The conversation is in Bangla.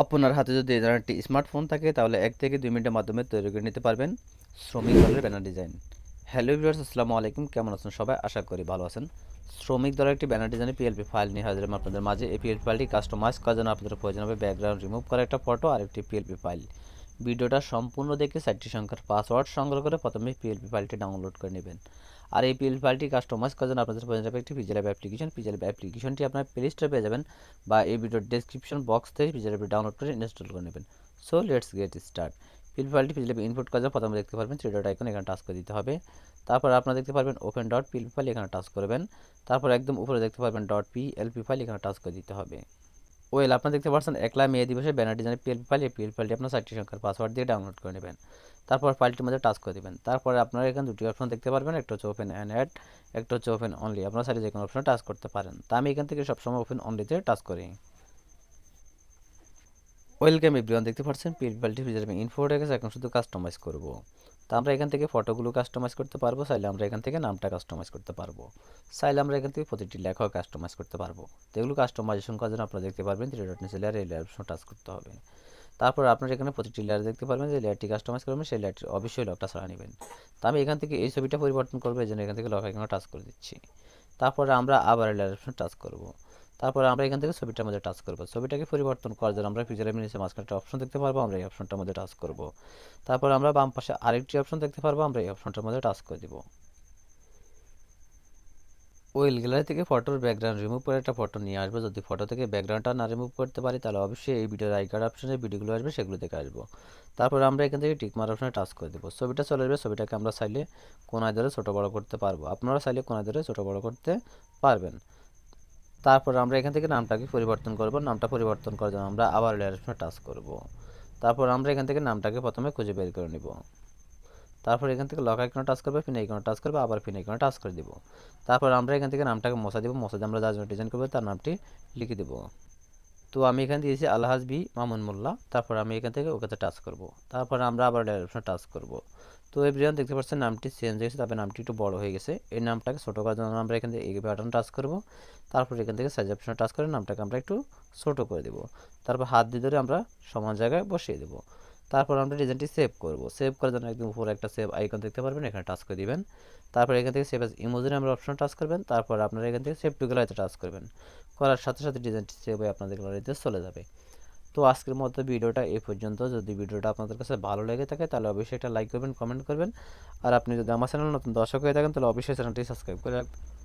আপনার হাতে যদি এই ধরনের একটি স্মার্টফোন থাকে, তাহলে এক থেকে দুই মিনিটের মাধ্যমে তৈরি করে নিতে পারবেন শ্রমিক দলের ব্যানার ডিজাইন হ্যালো ভিউয়ার্স আসসালামু আলাইকুম। কেমন আছেন সবাই? আশা করি ভালো আছেন। শ্রমিক দলের একটি ব্যানার ডিজাইনের পিএলপি ফাইল নিয়ে হাজার আপনাদের মাঝে। এই পিএলপি ফাইলটি কাস্টমাইজ করার জন্য আপনাদের প্রয়োজন হবে ব্যাকগ্রাউন্ড রিমুভ করা একটা ফটো আর একটি পিএলপি ফাইল ভিডিওটা সম্পূর্ণ দেখে চারটি সংখ্যার পাসওয়ার্ড সংগ্রহ করে প্রথমে পিএলপি ফাইলটি ডাউনলোড করে নেবেন। আর এই পিএলপি ফাইলটি কাস্টমাইজ করার জন্য আপনাদের প্রয়োজন একটি পিজেল অ্যাপ্লিকেশন পিজেল অ্যাপ্লিকেশনটি আপনার প্লে স্টোরে পেয়ে যাবেন বা এই ভিডিওর ডেসক্রিপশন বক্স থেকে অ্যাপটি ডাউনলোড করে ইনস্টল করে নেবেন। So let's get start PLP ফাইলটি পিজেল ইনপুট করার জন্য প্রথমে দেখতে পারবেন থ্রি ডট আইকন এখানে টাচ করে দিতে হবে। তারপর আপনারা দেখতে পারবেন ওপেন ডট পিএলপি ফাইল এখানে টাচ করবেন। তারপর একদম উপরে দেখতে পারবেন ডট পিএলপি ফাইল এখানে টাচ করে দিতে হবে। ওয়েল, আপনারা দেখতে পাচ্ছেন একলা মেয়ে দিবসে ব্যানার ডিজাইনের পিএলপি ফাইল এই পিএলপি ফাইলটি আপনার চারটি সংখ্যার পাসওয়ার্ড দিয়ে ডাউনলোড করে নেবেন। তারপর ফাইলটির মধ্যে টাচ করে দেবেন। তারপরে আপনারা এখানে দুটি অপশন দেখতে পারবেন, একটা হচ্ছে ওপেন অ্যান্ড অ্যাড একটা হচ্ছে ওপেন অনলি আপনারা সাইডে যে কোনো অপশনে টাচ করতে পারেন। তা আমি এখান থেকে সবসময় ওপেন অনলিতে টাচ করি। ওয়েলকাম এভরিওয়ান, দেখতে পাচ্ছেন? ইনফো হয়ে গেছে এখন শুধু কাস্টমাইজ করব। তা আমরা এখান থেকে ফটোগুলো কাস্টমাইজ করতে পারব, চাইলে আমরা এখান থেকে নামটা কাস্টমাইজ করতে পারব। চাইলে আমরা এখান থেকে প্রতিটি লেখাও কাস্টমাইজ করতে পারব। তো এগুলো কাস্টমাইজেশন করার জন্য আপনারা দেখতে পারবেন থ্রি ডট নিচে লেয়ার এই লেয়ার টাচ করতে হবে। তারপর আপনারা এখানে প্রতিটি লেয়ার দেখতে পারবেন, যে লেয়ারটি কাস্টমাইজ করবেন, সেই লেয়ারটি অবশ্যই লকটা ছাড়া নেবেন। তো আমি এখান থেকে এই ছবিটা পরিবর্তন করব, এই জন্য এখান থেকে লক আইকনে টাচ করে দিচ্ছি। তারপরে আমরা আবার লেয়ার অপশন টাচ করব। তারপরে আমরা এখান থেকে ছবিটার মধ্যে টাচ করব। ছবিটাকে পরিবর্তন করার জন্য আমরা ফিচার নিচে মাঝখানে একটা অপশন দেখতে পারব, আমরা এই অপশনটার মধ্যে টাচ করব। তারপর আমরা বাম পাশে আরেকটি অপশন দেখতে পারব, আমরা এই অপশনটার মধ্যে টাচ করে দিব। ওয়েল গ্যালারি থেকে ফটোর ব্যাকগ্রাউন্ড রিমুভ করে একটা ফটো নিয়ে আসব। যদি ফটো থেকে ব্যাকগ্রাউন্ডটা না রিমুভ করতে পারি, তাহলে অবশ্যই এই ভিডিওর আই কার্ড অপশনে ভিডিওগুলো আসবে, সেগুলো দেখে আসব। তারপর আমরা এখান থেকে টিকমার অপশনে টাচ করে দেবো। ছবিটা চলে আসবে, ছবিটাকে আমরা চাইলে কোনায় ধরে ছোটো বড়ো করতে পারব। আপনারা চাইলে কোনায় ধরে ছোটো বড়ো করতে পারবেন। তারপর আমরা এখান থেকে নামটাকে পরিবর্তন করব, নামটা পরিবর্তন করার জন্য আমরা আবার লেয়ার অপশনে টাচ করব। তারপর আমরা এখান থেকে নামটাকে প্রথমে খুঁজে বের করে নিব। তারপর এখান থেকে লক আইকনে টাচ করবে ফিন আইকনে টাচ করবে, আবার ফিন আইকনে টাচ করে দিব। তারপর আমরা এখান থেকে নামটাকে মশা দিব মশা আমরা যার জন্য ডিজাইন করব তার নামটি লিখে দেব। তো আমি এখানে দিয়েছি আলহাজ বি মামুন মোল্লা, তারপর আমি এখান থেকে ওকে টাচ করব। তারপর আমরা আবার লেয়ার অপশনে টাচ করব। তো এভরিওয়ান দেখতে পাচ্ছেন নামটি চেঞ্জ হয়েছে তারপর নামটি একটু বড় হয়ে গেছে। এই নামটাকে ছোটো করার জন্য আমরা এখান থেকে এই বাটন টাচ করব। তারপর এখান থেকে সাইজ অপশনে টাচ করে নামটাকে আমরা একটু ছোটো করে দেব। তারপর হাত দিয়ে ধরে আমরা সমান জায়গায় বসিয়ে দেব। তারপর আমরা ডিজাইনটি সেভ করব। সেভ করার জন্য একদম উপরে একটা সেভ আইকন দেখতে পারবেন, এখানে টাচ করে দিবেন। তারপর এখান থেকে সেভ ইমোজিনে আমরা অপশন টাচ করবেন। তারপর আপনারা এখান থেকে সেভ টু গ্যালারিতে টাচ করবেন। করার সাথে সাথে ডিজাইনটি সেভ হয়ে আপনাদের গ্যালারিতে চলে যাবে। তো আজকের মতো ভিডিওটা এ পর্যন্ত। যদি ভিডিওটা আপনাদের কাছে ভালো লেগে থাকে, তাহলে অবশ্যই একটা লাইক করবেন কমেন্ট করবেন। আর আপনি যদি আমার চ্যানেল নতুন দর্শক হয়ে থাকেন, তাহলে অবশ্যই চ্যানেলটি সাবস্ক্রাইব করে রাখবেন।